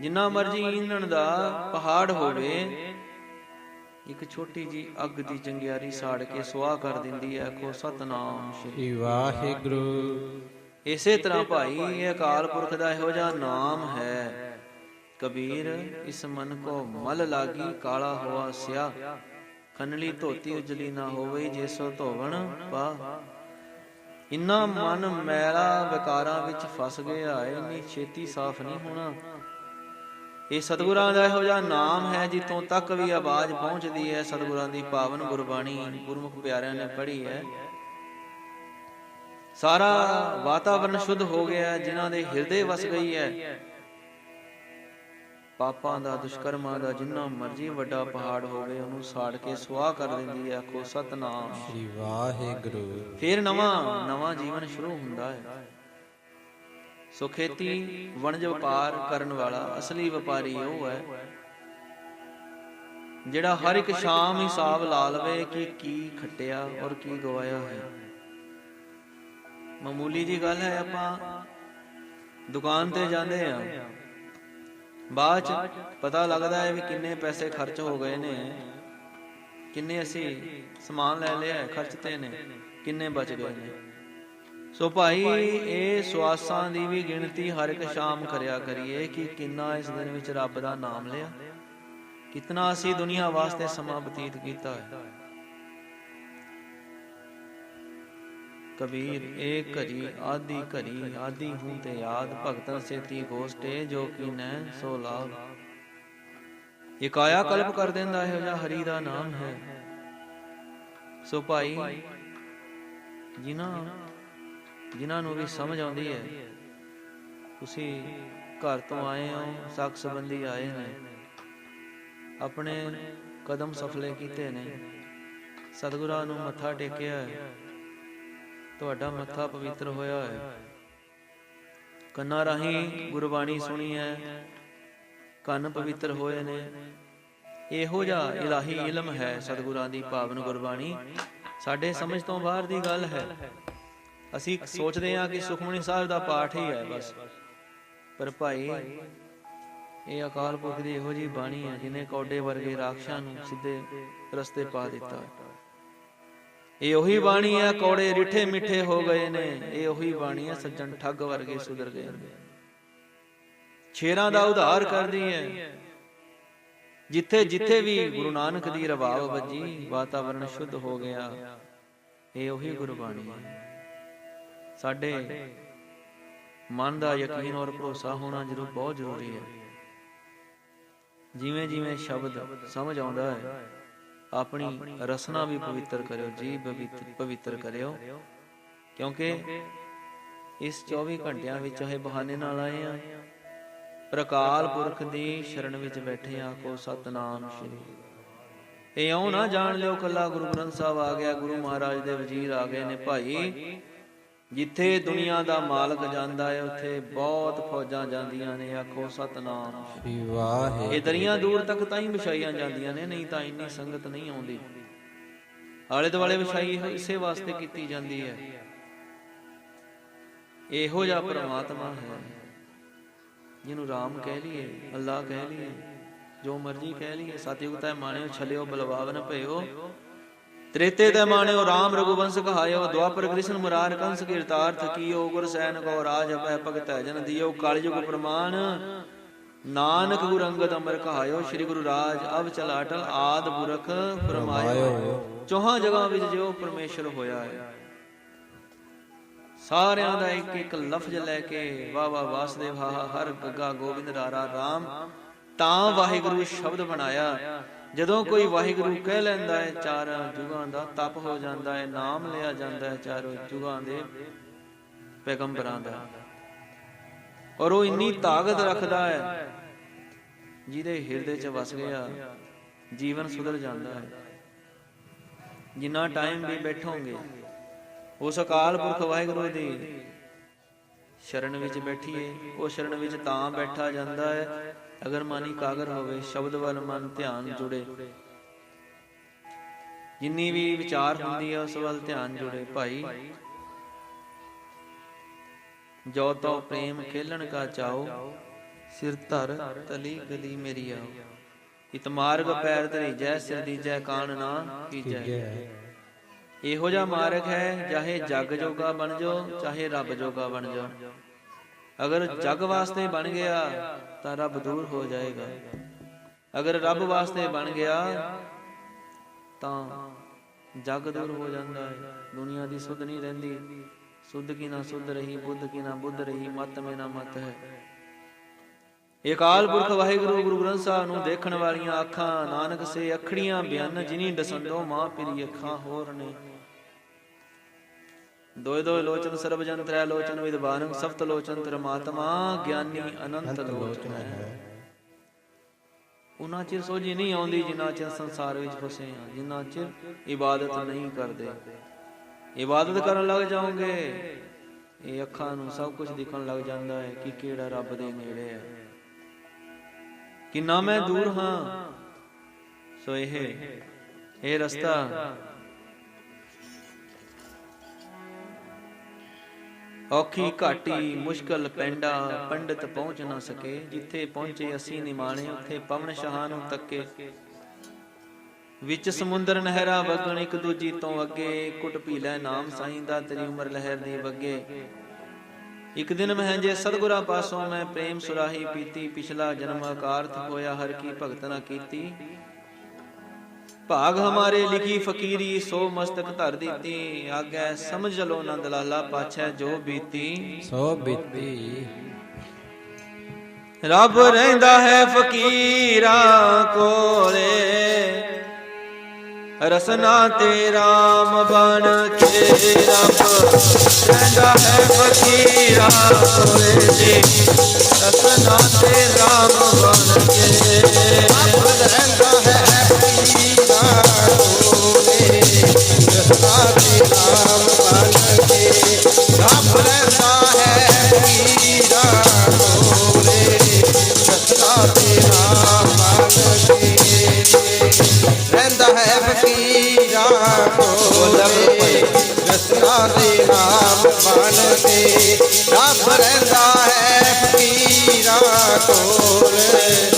ਜਿੰਨਾ ਮਰਜ਼ੀ ਈਂਧਣ ਦਾ ਪਹਾੜ ਹੋਵੇ ਇੱਕ ਛੋਟੀ ਜੀ ਅੱਗ ਦੀ ਚੰਗਿਆਰੀ ਸਾੜ ਕੇ ਸੁਆਹ ਕਰ ਦਿੰਦੀ ਹੈ ਕੋ ਸਤਨਾਮ ਸ਼੍ਰੀ ਵਾਹਿਗੁਰੂ। ਇਸੇ ਤਰ੍ਹਾਂ ਭਾਈ ਇਹ ਅਕਾਲ ਪੁਰਖ ਦਾ ਇਹੋ ਜਿਹਾ ਨਾਮ ਹੈ। ਕਬੀਰ ਇਸ ਮਨ ਕੋ ਮਲ ਲਾਗੀ ਕਾਲਾ ਹੋਆ ਸਿਆ। ਖਨਲੀ ਧੋਤੀ ਉਜਲੀ ਨਾ ਹੋਵੇ ਜੇ ਸੋ ਧੋਵਣ ਪਾ। ਇੰਨਾ ਮਨ ਮੈਲਾ ਵਿਕਾਰਾਂ ਵਿੱਚ ਫਸ ਗਿਆ ਇੰਨੀ ਛੇਤੀ ਸਾਫ਼ ਨਹੀਂ ਹੋਣਾ। ਇਹ ਸਤਿਗੁਰਾਂ ਦਾ ਇਹੋ ਜਿਹਾ ਨਾਮ ਹੈ ਜਿੱਥੋਂ ਤੱਕ ਵੀ ਆਵਾਜ਼ ਪਹੁੰਚਦੀ ਹੈ ਸਤਿਗੁਰਾਂ ਦੀ ਪਾਵਨ ਗੁਰਬਾਣੀ ਗੁਰਮੁਖ ਪਿਆਰਿਆਂ ਨੇ ਪੜ੍ਹੀ ਹੈ। ਸਾਰਾ ਵਾਤਾਵਰਣ ਸ਼ੁੱਧ ਹੋ ਗਿਆ ਜਿਨ੍ਹਾਂ ਦੇ ਹਿਰਦੇ ਵਸ ਗਈ ਹੈ। ਪਾਪਾਂ ਦਾ ਦੁਸ਼ਕਰਮਾਂ ਦਾ ਜਿੰਨਾ ਮਰਜ਼ੀ ਵੱਡਾ ਪਹਾੜ ਹੋਵੇ ਉਹਨੂੰ ਸਾੜ ਕੇ ਸੁਆਹ ਕਰ ਦਿੰਦੀ ਹੈ ਆਖੋ ਸਤਨਾਮ। ਸ੍ਰੀ ਵਾਹਿਗੁਰੂ। ਫਿਰ ਨਵਾਂ ਨਵਾਂ ਜੀਵਨ ਸ਼ੁਰੂ ਹੁੰਦਾ ਹੈ। ਸੋ ਖੇਤੀ ਵਣਜ ਵਪਾਰ ਕਰਨ ਵਾਲਾ ਅਸਲੀ ਵਪਾਰੀ ਉਹ ਹੈ, ਜਿਹੜਾ ਹਰ ਇੱਕ ਸ਼ਾਮ ਹਿਸਾਬ ਲਾ ਲਵੇ ਕਿ ਕੀ ਖੱਟਿਆ ਔਰ ਕੀ ਗਵਾਇਆ ਹੈ ਮਾਮੂਲੀ ਜੀ ਗੱਲ ਹੈ, ਆਪਾਂ ਦੁਕਾਨ ਤੇ ਜਾਂਦੇ ਆ ਬਾਅਦ ਚ ਪਤਾ ਲੱਗਦਾ ਹੈ ਵੀ ਕਿੰਨੇ ਪੈਸੇ ਖਰਚ ਹੋ ਗਏ ਨੇ, ਕਿੰਨੇ ਅਸੀਂ ਸਮਾਨ ਲੈ ਲਿਆ, ਖਰਚਤੇ ਨੇ, ਕਿੰਨੇ ਬਚ ਗਏ ਨੇ। ਸੋ ਭਾਈ, ਇਹ ਸਵਾਸਾਂ ਦੀ ਵੀ ਗਿਣਤੀ ਹਰ ਇੱਕ ਸ਼ਾਮ ਕਰਿਆ ਕਰੀਏ ਕਿ ਕਿੰਨਾ ਇਸ ਦਿਨ ਵਿੱਚ ਰੱਬ ਦਾ ਨਾਮ ਲਿਆ? ਕਿਤਨਾ ਅਸੀਂ ਦੁਨੀਆ ਵਾਸਤੇ ਸਮਾਂ ਬਤੀਤ ਕੀਤਾ ਹੈ? ਕਬੀਰ ਏਕ ਘਰੀ ਆਦੀ ਘਰੀ ਆਦੀ ਹੂੰ ਤੇ ਯਾਦ ਭਗਤਨ ਸੇਤੀ ਗੋਸਟੇ ਜੋ ਕੀਨੈ ਸੋ ਲਾਭ। ਇਹ ਕਲਪ ਕਰ ਦਿੰਦਾ ਹੈ ਜਾਂ ਹਰੀ ਦਾ ਨਾਮ ਹੈ। ਸੋ ਭਾਈ, ਜਿਨ੍ਹਾਂ ਜਿਨ੍ਹਾਂ ਨੂੰ ਵੀ ਸਮਝ ਆਉਂਦੀ ਹੈ। ਤੁਸੀਂ ਘਰ ਤੋਂ ਆਏ ਹੋ ਸਾਖ ਸੰਬੰਧੀ ਆਏ ਨੇ। ਆਪਣੇ ਕਦਮ ਸਫਲੇ ਕੀਤੇ ਨੇ। ਸਤਿਗੁਰਾਂ ਨੂੰ ਮੱਥਾ ਟੇਕਿਆ ਹੈ। ਤੁਹਾਡਾ ਮੱਥਾ ਪਵਿੱਤਰ ਹੋਇਆ ਹੈ। ਕੰਨਾਂ ਰਾਹੀਂ ਗੁਰਬਾਣੀ ਸੁਣੀ ਹੈ। ਕੰਨ ਪਵਿੱਤਰ ਹੋਏ ਨੇ। ਇਹੋ ਜਿਹਾ ਇਲਾਹੀ ਇਲਮ ਹੈ ਸਤਿਗੁਰਾਂ ਦੀ ਪਾਵਨ ਗੁਰਬਾਣੀ। ਸਾਡੇ ਸਮਝ ਤੋਂ ਬਾਹਰ ਦੀ ਗੱਲ ਹੈ। ਅਸੀਂ ਸੋਚਦੇ ਹਾਂ ਕਿ ਸੁਖਮਨੀ ਸਾਹਿਬ ਦਾ ਪਾਠ ਹੀ ਹੈ ਬਸ। ਪਰ ਭਾਈ ਇਹ ਅਕਾਲ ਪੁਰਖ ਦੀ ਇਹੋ ਜੀ ਬਾਣੀ ਹੈ ਜਿਨੇ ਕੌਡੇ ਵਰਗੇ ਰਾਖਸ਼ਾਂ ਨੂੰ ਸਿੱਧੇ ਰਸਤੇ ਪਾ ਦਿੱਤਾ। ਇਹ ਉਹੀ ਬਾਣੀ ਹੈ ਕੌੜੇ ਰਿੱਠੇ ਮਿੱਠੇ ਹੋ ਗਏ ਨੇ। ਇਹ ਉਹੀ ਬਾਣੀ ਹੈ ਸੱਜਣ ਠੱਗ ਵਰਗੇ ਸੁਧਰ ਗਏ ਨੇ। ਛੇਰਾਂ ਦਾ ਉਧਾਰ ਕਰਦੀ ਹੈ। ਜਿੱਥੇ ਜਿੱਥੇ ਵੀ ਗੁਰੂ ਨਾਨਕ ਦੀ ਰਵਾਵ ਵੱਜੀ ਵਾਤਾਵਰਣ ਸ਼ੁੱਧ ਹੋ ਗਿਆ। ਇਹ ਉਹੀ ਗੁਰਬਾਣੀ ਹੈ। ਸਾਡੇ ਮਨ ਦਾ ਯਕੀਨ ਔਰ ਭਰੋਸਾ ਹੋਣਾ ਜ਼ਰੂਰ ਬਹੁਤ ਜ਼ਰੂਰੀ ਹੈ। ਜਿਵੇਂ ਜਿਵੇਂ ਸ਼ਬਦ ਸਮਝ ਆਉਂਦਾ ਹੈ ਆਪਣੀ ਰਸਨਾ ਵੀ ਪਵਿੱਤਰ ਕਰਿਓ ਜੀ ਪਵਿੱਤਰ ਪਵਿੱਤਰ ਕਰਿਓ। ਕਿਉਂਕਿ ਇਸ 24 ਘੰਟਿਆਂ ਵਿੱਚ ਚਾਹੇ ਬਹਾਨੇ ਨਾਲ ਆਏ ਆ ਪ੍ਰਕਾਲ ਪੁਰਖ ਦੀ ਸ਼ਰਨ ਵਿੱਚ ਬੈਠੇ ਆ ਕੋ ਸਤਨਾਮ ਸ਼੍ਰੀ। ਇਹ ਆਉ ਨਾ ਜਾਣ ਲਿਓ ਕੱਲਾ ਗੁਰੂ ਗ੍ਰੰਥ ਸਾਹਿਬ ਆ ਗਿਆ ਗੁਰੂ ਮਹਾਰਾਜ ਦੇ ਵਜ਼ੀਰ ਆ ਗਏ ਨੇ ਭਾਈ। ਜਿੱਥੇ ਦੁਨੀਆ ਦਾ ਮਾਲਕ ਜਾਂਦਾ ਹੈ ਉੱਥੇ ਬਹੁਤ ਫੌਜਾਂ ਜਾਂਦੀਆਂ ਨੇ ਆਖੋ ਸਤਨਾਮ। ਸ੍ਰੀ ਵਾਹਿਗੁਰੂ। ਇਹ ਦਰੀਆਂ ਦੂਰ ਤੱਕ ਤਾਂ ਹੀ ਵਿਛਾਈਆਂ ਜਾਂਦੀਆਂ ਨੇ ਨਹੀਂ ਤਾਂ ਇੰਨੀ ਸੰਗਤ ਨਹੀਂ ਆਉਂਦੀ। ਆਲੇ ਦੁਆਲੇ ਵਿਛਾਈ ਇਸੇ ਵਾਸਤੇ ਕੀਤੀ ਜਾਂਦੀ ਹੈ। ਇਹੋ ਜਿਹਾ ਪ੍ਰਮਾਤਮਾ ਹੈ ਜਿਹਨੂੰ ਰਾਮ ਕਹਿ ਲਈਏ ਅੱਲਾ ਕਹਿ ਲਈਏ ਜੋ ਮਰਜ਼ੀ ਕਹਿ ਲਈਏ ਸਤਿਯੁਗ ਤੈ ਮਾਣਿਓ ਛਲਿਓ ਬਲਵਾਵਨ ਭਇਓ। ਤ੍ਰੇਤੇ ਤੈ ਮਾਣਿਓ ਰਾਮ ਰਘੁਵੰਸ ਕਹਾਇਓ, ਦੁਆਪਰ ਕ੍ਰਿਸ਼ਨ ਮੁਰਾਰ ਕੰਸ ਕੀਰਤਾਰਥ ਕੀਓ, ਗੁਰ ਸੈਨ ਕੋ ਰਾਜ ਅਪੈ ਭਗਤ ਜਨ ਦਿਓ, ਕਲਯੁਗ ਪ੍ਰਮਾਨ ਨਾਨਕ ਗੁਰ ਅੰਗਦ ਅਮਰ ਕਹਾਇਓ, ਸ੍ਰੀ ਗੁਰੂ ਰਾਜ ਅਬ ਚਲ ਅਟਲ ਆਦ ਪੁਰਖ ਫਰਮਾਇਓ। ਚੌਹਾਂ ਜਗ੍ਹਾ ਵਿੱਚ ਜਿਉ ਪਰਮੇਸ਼ਰ ਹੋਇਆ ਹੈ। ਸਾਰਿਆਂ ਦਾ ਇੱਕ ਇੱਕ ਲਫ਼ਜ਼ ਲੈ ਕੇ ਵਾ ਵਾ ਵਾਸਦੇਵ ਹਾ, ਹਰ ਗੱਗਾ ਗੋਬਿੰਦ ਰਾਰਾ ਰਾਮ। ਤਾਂ ਵਾਹਿਗੁਰੂ ਸ਼ਬਦ ਬਣਾਇਆ। ਜਦੋਂ ਕੋਈ ਵਾਹਿਗੁਰੂ ਕਹਿ ਲੈਂਦਾ ਹੈ ਚਾਰਾਂ ਜੁਗਾਂ ਦਾ ਤਪ ਹੋ ਜਾਂਦਾ ਹੈ ਨਾਮ ਲਿਆ ਜਾਂਦਾ ਹੈ ਚਾਰੋਂ ਜੁਗਾਂ ਦੇ ਪੈਗੰਬਰਾਂ ਦਾ। ਔਰ ਉਹ ਇੰਨੀ ਤਾਕਤ ਰੱਖਦਾ ਹੈ ਜਿਹਦੇ ਹਿਰਦੇ 'ਚ ਵਸ ਗਿਆ ਜੀਵਨ ਸੁਧਰ ਜਾਂਦਾ ਹੈ। ਜਿੰਨਾ ਟਾਈਮ ਵੀ ਬੈਠੋਗੇ ਉਸ ਅਕਾਲ ਪੁਰਖ ਵਾਹਿਗੁਰੂ ਦੀ ਸ਼ਰਨ ਵਿੱਚ ਬੈਠੀਏ, ਉਹ ਸ਼ਰਨ ਵਿੱਚ ਤਾਂ ਬੈਠਾ ਜਾਂਦਾ ਹੈ। ਅਗਰ ਮਨ ਇਕਾਗਰ ਹੋਵੇ, ਸ਼ਬਦ ਵੱਲ ਮਨ ਧਿਆਨ ਜੁੜੇ। ਜਿੰਨੀ ਵੀ ਵਿਚਾਰ ਹੁੰਦੀ ਹੈ, ਉਸ ਵੱਲ ਧਿਆਨ ਜੁੜੇ। ਭਾਈ, ਜੋ ਤੋ ਪ੍ਰੇਮ ਖੇਲਣ ਕਾ ਚਾਓ ਸਿਰ ਧਰ ਤਲੀ ਗਲੀ ਮੇਰੀ ਆਓ। ਇਤ ਮਾਰਗ ਪੈਰ ਧਰੀ ਜੈ ਸਿਰ ਦੀਜੈ ਕਾਣ ਨਾ ਕੀਜੈ। ਇਹੋ ਜਿਹਾ ਮਾਰਗ ਹੈ ਚਾਹੇ ਜਗ ਜੋਗਾ ਬਣ ਜਾਓ, ਚਾਹੇ ਰੱਬ ਜੋਗਾ ਬਣ ਜਾਓ। ਅਗਰ ਜਗ ਵਾਸਤੇ ਬਣ ਗਿਆ, ਤਾਂ ਰੱਬ ਦੂਰ ਹੋ ਜਾਏਗਾ। ਅਗਰ ਰੱਬ ਵਾਸਤੇ ਬਣ ਗਿਆ, ਤਾਂ ਜੱਗ ਦੂਰ ਹੋ ਜਾਂਦਾ ਹੈ। ਦੁਨੀਆ ਦੀ ਸੁਧ ਨਹੀਂ ਰਹਿੰਦੀ। ਸੁਧ ਕੀ ਨਾ ਸੁਧ ਰਹੀ, ਬੁੱਧ ਕੀ ਨਾ ਬੁੱਧ ਰਹੀ, ਮਤ ਮੇ ਨਾ ਮਤ ਹੈ। ਅਕਾਲ ਪੁਰਖ ਵਾਹਿਗੁਰੂ ਗੁਰੂ ਗ੍ਰੰਥ ਸਾਹਿਬ ਨੂੰ ਦੇਖਣ ਵਾਲੀਆਂ ਅੱਖਾਂ ਨਾਨਕ ਸੇ ਅਖੜੀਆਂ ਬਿਆਨ ਜਿਨੀ ਦਸੰਦੋ ਮਾਂ ਪਿਰੀ ਅੱਖਾਂ ਹੋਰ ਨੇ। ਦੋਇ ਦੋਇ ਲੋਚਨ ਸਰਬ ਜਨ ਤ੍ਰੈ ਲੋਚਨ ਵਿਦਵਾਨ ਸਫਤ ਲੋਚਨ ਪਰਮਾਤਮਾ ਗਿਆਨੀ ਅਨੰਤ ਲੋਚਨ ਹੈ। ਉਹਨਾਂ ਚਿਰ ਸੋਝੀ ਨਹੀਂ ਆਉਂਦੀ ਜਿੰਨਾ ਚਿਰ ਸੰਸਾਰ ਵਿੱਚ ਫਸੇ ਆ ਜਿੰਨਾ ਚਿਰ ਇਬਾਦਤ ਨਹੀਂ ਕਰਦੇ। ਇਬਾਦਤ ਕਰਨ ਲੱਗ ਜਾਓਗੇ ਇਹ ਅੱਖਾਂ ਨੂੰ ਸਭ ਕੁਝ ਦਿਖਣ ਲੱਗ ਜਾਂਦਾ ਹੈ ਕਿ ਕਿਹੜਾ ਰੱਬ ਦੇ ਨੇੜੇ ਹੈ। ਕਿੰਨਾ ਮੈਂ ਦੂਰ ਹਾਂ। ਸੋ ਇਹ ਇਹ ਰਸਤਾ। ਔਖੀ ਘਾਟੀ ਮੁਸ਼ਕਲ ਪੈਂਡਾ ਪੰਡਿਤ ਪਹੁੰਚ ਨਾ ਸਕੇ। ਜਿੱਥੇ ਪਹੁੰਚੇ ਅਸੀਂ ਨਿਮਾਣੇ ਉੱਥੇ ਪਵਨ ਸ਼ਾਹ ਨੂੰ ਤੱਕੇ। ਵਿੱਚ ਸਮੁੰਦਰ ਨਹਿਰਾਂ ਵਗਣ ਇੱਕ ਦੂਜੀ ਤੋਂ ਅੱਗੇ ਕੁੱਟ ਪੀ ਲੈ ਨਾਮ ਸਾਈਂ ਦਾ ਤੇਰੀ ਉਮਰ ਲਹਿਰ ਦੀ ਵੱਗੇ। ਇੱਕ ਦਿਨ ਮੈਂ ਜੇ ਸਤਗੁਰਾਂ ਪਾਸੋਂ ਮੈਂ ਪ੍ਰੇਮ ਸੁਰਾਹੀ ਪੀਤੀ ਪਿਛਲਾ ਜਨਮ ਅਕਾਰਥ ਹੋਇਆ ਹਰ ਕੀ ਭਗਤ ਨਾ ਕੀਤੀ। ਭਾਗ ਹਮਾਰੇ ਲਿਖੀ ਫਕੀਰੀ ਸੋ ਮਸਤਕ ਧਰ ਦਿੱਤੀ ਆਗੈ ਸਮਝ ਲੋ ਨਾ ਦਲਾਲਾ ਪਾਛੈ ਜੋ ਬੀਤੀ। ਸੋ ਬੀਤੀ। ਰੱਬ ਰਹਿੰਦਾ ਹੈ ਫਕੀਰਾਂ ਕੋਲੇ। ਰਸਨਾ ਤੇ ਰਾਮ ਬਣ ਕੇ ਰੱਬ। ਰਹਿੰਦਾ ਹੈ ਫਕੀਰਾਂ ਕੋਲੇ ਜੀ। ਰਸਨਾ ਤੇ ਰਾਮ ਬਣ ਕੇ ਰੱਬ। ਰਹਿੰਦਾ ਹੈ ਰਸਤਾ ਤੇ ਨਾਮ ਬਣ ਕੇ ਰੱਬ ਰਹਿੰਦਾ ਹੈ ਫਕੀਰਾਂ ਕੋਲੇ।